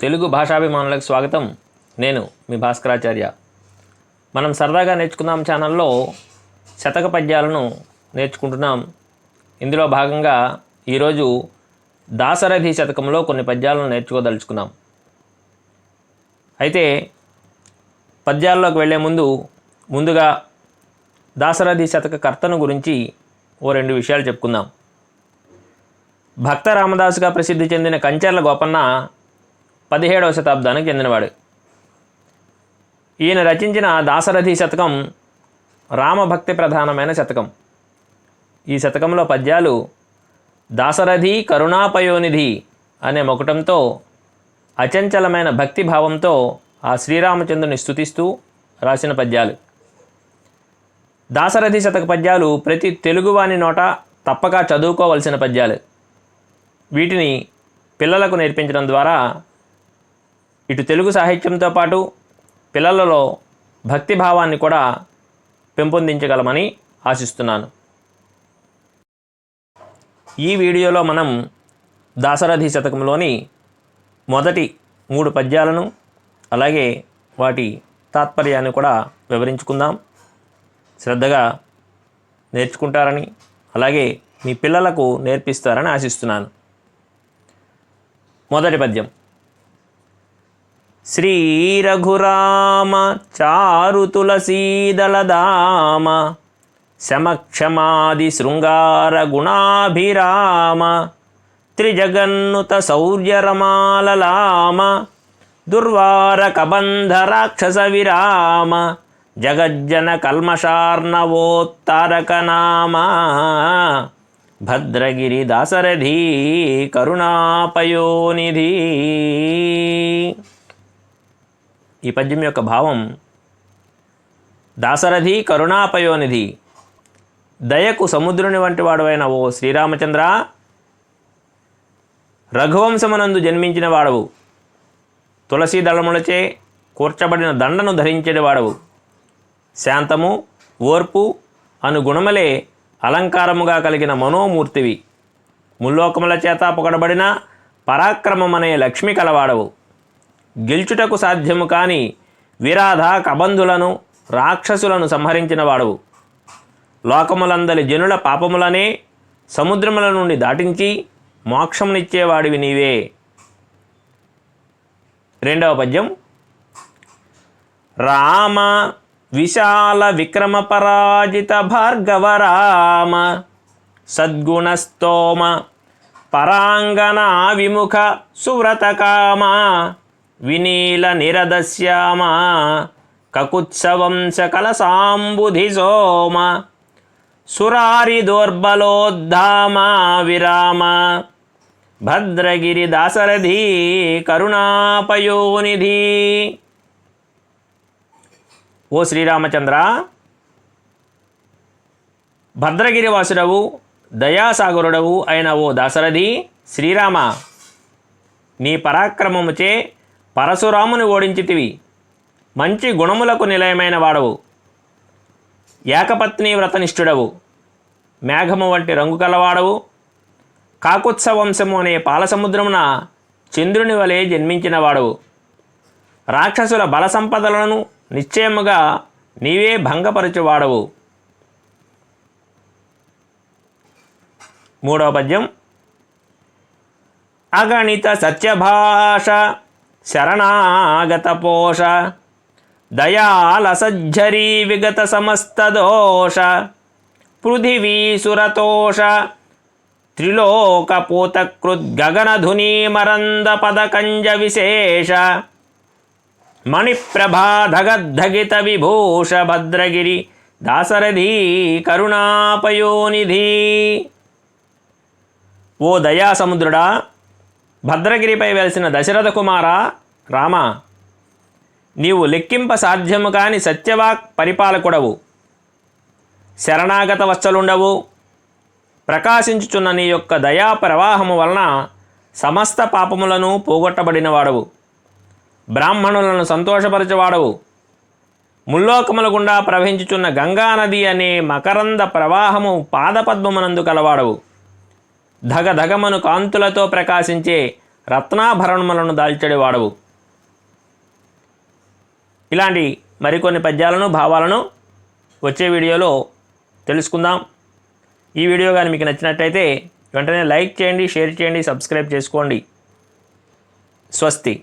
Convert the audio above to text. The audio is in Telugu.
తెలుగు భాషాభిమానులకు స్వాగతం. నేను మీ భాస్కరాచార్య. మనం సరదాగా నేర్చుకుందాం ఛానల్లో శతక పద్యాలను నేర్చుకుంటున్నాం. ఇందులో భాగంగా ఈరోజు దాసరథి శతకంలో కొన్ని పద్యాలను నేర్చుకోదలుచుకున్నాం. అయితే పద్యాల్లోకి వెళ్ళే ముందు ముందుగా దాసరథి శతక కర్తను గురించి ఓ రెండు విషయాలు చెప్పుకుందాం. భక్త రామదాసుగా ప్రసిద్ధి చెందిన కంచర్ల గోపన్న పదిహేడవ శతాబ్దానికి చెందినవాడు. ఈయన రచించిన దాసరథి శతకం రామభక్తి ప్రధానమైన శతకం. ఈ శతకంలో పద్యాలు దాసరథి కరుణాపయోనిధి అనే మొకటంతో అచంచలమైన భక్తి భావంతో ఆ శ్రీరామచంద్రుని స్తుతిస్తూ రాసిన పద్యాలు. దాసరథి శతక పద్యాలు ప్రతి తెలుగువాని నోట తప్పక చదువుకోవలసిన పద్యాలు. వీటిని పిల్లలకు నేర్పించడం ద్వారా ఇటు తెలుగు సాహిత్యంతో పాటు పిల్లలలో భక్తి భావాన్ని కూడా పెంపొందించగలమని ఆశిస్తున్నాను. ఈ వీడియోలో మనం దాసరథి శతకంలోని మొదటి మూడు పద్యాలను అలాగే వాటి తాత్పర్యాన్ని కూడా వివరించుకుందాం. శ్రద్ధగా నేర్చుకుంటారని అలాగే మీ పిల్లలకు నేర్పిస్తారని ఆశిస్తున్నాను. మొదటి పద్యం. శ్రీరఘురామ చారు తులసీదళదామ శమక్షమాది శృంగార గుణాభిరామ త్రిజగన్నుత శౌర్యరమాలలామ దుర్వార కబంధ రాక్షస విరామ జగజ్జన కల్మషార్ణవోత్తారక నామ భద్రగిరి దాసరథి కరుణాపయోనిధి. ఈ పద్యం యొక్క భావం దాసరథి కరుణాపయోనిధి దయకు సముద్రుని వంటి వాడవైన ఓ శ్రీరామచంద్ర రఘువంశమునందు జన్మించిన వాడవు. తులసీ దళములచే కూర్చబడిన దండను ధరించిన వాడవు. శాంతము ఓర్పు అను గుణములే అలంకారముగా కలిగిన మనోమూర్తివి. ముల్లోకముల చేత పొగడబడిన పరాక్రమమనే లక్ష్మి కలవాడవు. గెలుచుటకు సాధ్యము కాని విరాధ కబంధులను రాక్షసులను సంహరించిన వాడవు. లోకములందలి జనుల పాపములనే సముద్రముల నుండి దాటించి మోక్షమునిచ్చేవాడివి నీవే. రెండవ పద్యం. రామ విశాల విక్రమ పరాజిత భార్గవ రామ సద్గుణస్తోమ పరాంగనా విముఖ సువ్రత కామ వినీల నిరదశ్యామ కకుత్సవంశ కలసాంబుధి సోమ సురారి దోర్బలోద్ధామ విరామ భద్రగిరి దాసరథి కరుణాపయోనిధి ఓ శ్రీరామచంద్ర భద్రగిరి వాసుడవు దయాసాగరుడవు అయిన ఓ దాసరథి శ్రీరామ నీ పరాక్రమముచే పరశురాముని ఓడించితివి. మంచి గుణములకు నిలయమైన వాడవు. ఏకపత్ని వ్రతనిష్ఠుడవు. మేఘము వంటి రంగు కలవాడవు. కాకుత్స వంశము అనే పాలసముద్రమున చంద్రుని వలె జన్మించిన వాడవు. రాక్షసుల బల సంపదలను నిశ్చయముగా నీవే భంగపరచువాడవు. మూడవ పద్యం. అగణిత సత్యభాష శరణాగత పోష దయాలసజ్జరీ విగత సమస్త దోష పృథివీ త్రిలోకపూతకృద్గగనధునీ మరంద పదకంజ విశేష మణిప్రభాధగద్ధగిత విభూష భద్రగిరి దాసరథీ కరుణాపయోనిధి. ఓ దయాసముద్రుడా భద్రగిరిపై వెలిసిన దశరథ కుమార రామ నీవు లెక్కింప సాధ్యము కాని సత్యవాక్ పరిపాలకుడవు. శరణాగత వత్సలుండవు. ప్రకాశించుచున్న నీ యొక్క దయా ప్రవాహము వలన సమస్త పాపములను పోగొట్టబడినవాడవు. బ్రాహ్మణులను సంతోషపరచవాడవు. ముల్లోకముల గుండా ప్రవహించుచున్న గంగానది అనే మకరంద ప్రవాహము పాదపద్మమునందు కలవాడవు. ధగధగమను కాంతులతో ప్రకాశించే రత్నాభరణములను దాల్చడి వాడవు ఇలాంటి మరికొన్ని పద్యాలను భావాలను వచ్చే వీడియోలో తెలుసుకుందాం. ఈ వీడియో కానీ మీకు నచ్చినట్టయితే వెంటనే లైక్ చేయండి షేర్ చేయండి సబ్స్క్రైబ్ చేసుకోండి. స్వస్తి.